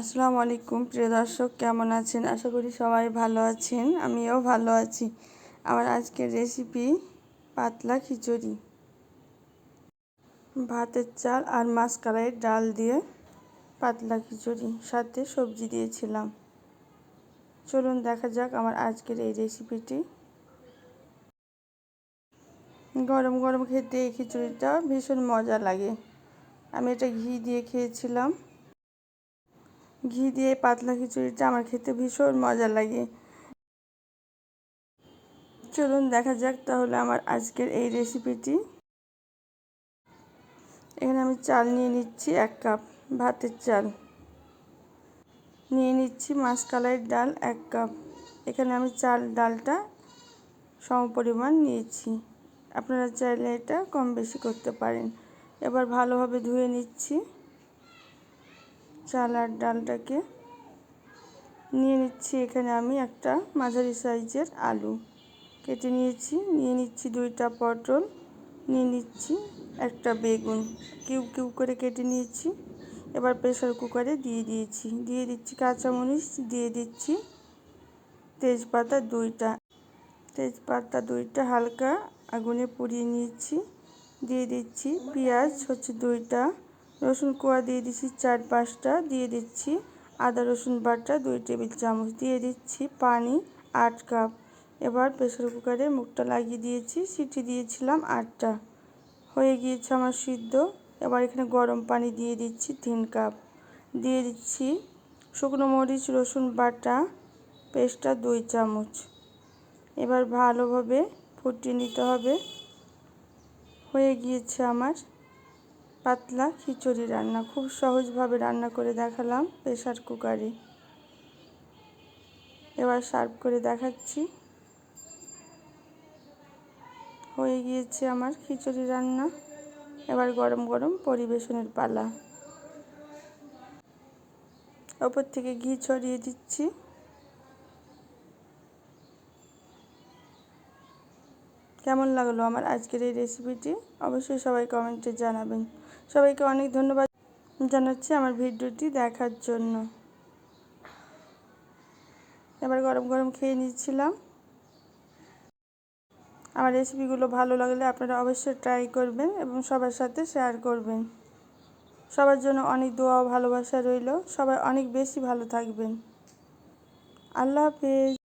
আসসালামু আলাইকুম, প্রিয় দর্শক, কেমন আছেন? আশা করি সবাই ভালো আছেন, আমিও ভালো আছি। আমার আজকের রেসিপি পাতলা খিচুড়ি। ভাতের চাল আর মাছ কালাইয়ের ডাল দিয়ে পাতলা খিচুড়ি, সাথে সবজি দিয়েছিলাম। চলুন দেখা যাক আমার আজকের এই রেসিপিটি গরম গরম খেতে এই খিচুড়িটা ভীষণ মজা লাগে। আমি এটা ঘি দিয়ে খেয়েছিলাম। ঘি দিয়ে পাতলা খিচুড়িটা আমার খেতে ভীষণ মজা লাগে। চলুন দেখা যাক তাহলে আমার আজকের এই রেসিপিটি এখানে আমি চাল নিয়ে নিচ্ছি এক কাপ ভাতের চাল। নিয়ে নিচ্ছি মাসকালাই ডাল এক কাপ। এখানে আমি চাল ডালটা সম পরিমাণ নিয়েছি। আপনারা চাইলে এটা কম বেশি করতে পারেন। এবার ভালোভাবে ধুয়ে নিচ্ছি। চাল আর ডালটাকে নিয়ে নিচ্ছি এখানে আমি একটা মাঝারি সাইজের আলু। কেটে নিয়েছি, নিয়ে নিচ্ছি দুইটা পটল, নিয়ে নিচ্ছি একটা বেগুন। কিউব কিউব করে কেটে নিয়েছি। এবার প্রেশার কুকারে দিয়ে দিয়েছি। দিয়ে দিচ্ছি কাঁচামরিচ, দিয়ে দিচ্ছি তেজপাতা দুইটা। তেজপাতা দুইটা হালকা আগুনে পুড়িয়ে নিয়েছি। দিয়ে দিচ্ছি পেঁয়াজ, হচ্ছে দুইটা রসুন কোয়া দিয়ে দিচ্ছি চার পাঁচটা, দিয়ে দিচ্ছি আদা রসুন বাটা, দুই টেবিল চামচ দিয়ে দিচ্ছি পানি আট কাপ। এবার প্রেসার কুকারে মুখটা লাগিয়ে দিয়েছি, সিটি দিয়েছিলাম আটটা। হয়ে গিয়েছে আমার সিদ্ধ। এবার এখানে গরম পানি দিয়ে দিচ্ছি তিন কাপ। দিয়ে দিচ্ছি শুকনো মরিচ, রসুন বাটা, পেস্টটা দুই চামচ। এবার ভালোভাবে ফুটিয়ে নিতে হবে। হয়ে গিয়েছে আমার পাতলা খিচুড়ি রান্না, খুব সহজভাবে রান্না করে দেখালাম প্রেশার কুকারে। এবার সার্ভ করে দেখাচ্ছি। হয়ে গিয়েছে আমার খিচুড়ি রান্না। এবার গরম গরম পরিবেশনের পালা। ওপর থেকে ঘি ছড়িয়ে দিচ্ছি। কেমন লাগল আমার আজকের এই রেসিপিটি অবশ্যই সবাই কমেন্টে জানাবেন। সবাইকে অনেক ধন্যবাদ জানাচ্ছি আমার ভিডিওটি দেখার জন্য। এবার গরম গরম খেয়ে নিচ্ছিলাম। আমার রেসিপিগুলো ভালো লাগলে আপনারা অবশ্যই ট্রাই করবেন এবং সবার সাথে শেয়ার করবেন। সবার জন্য অনেক দোয়া ভালোবাসা রইল। সবাই অনেক বেশি ভালো থাকবেন। আল্লাহ হাফেজ।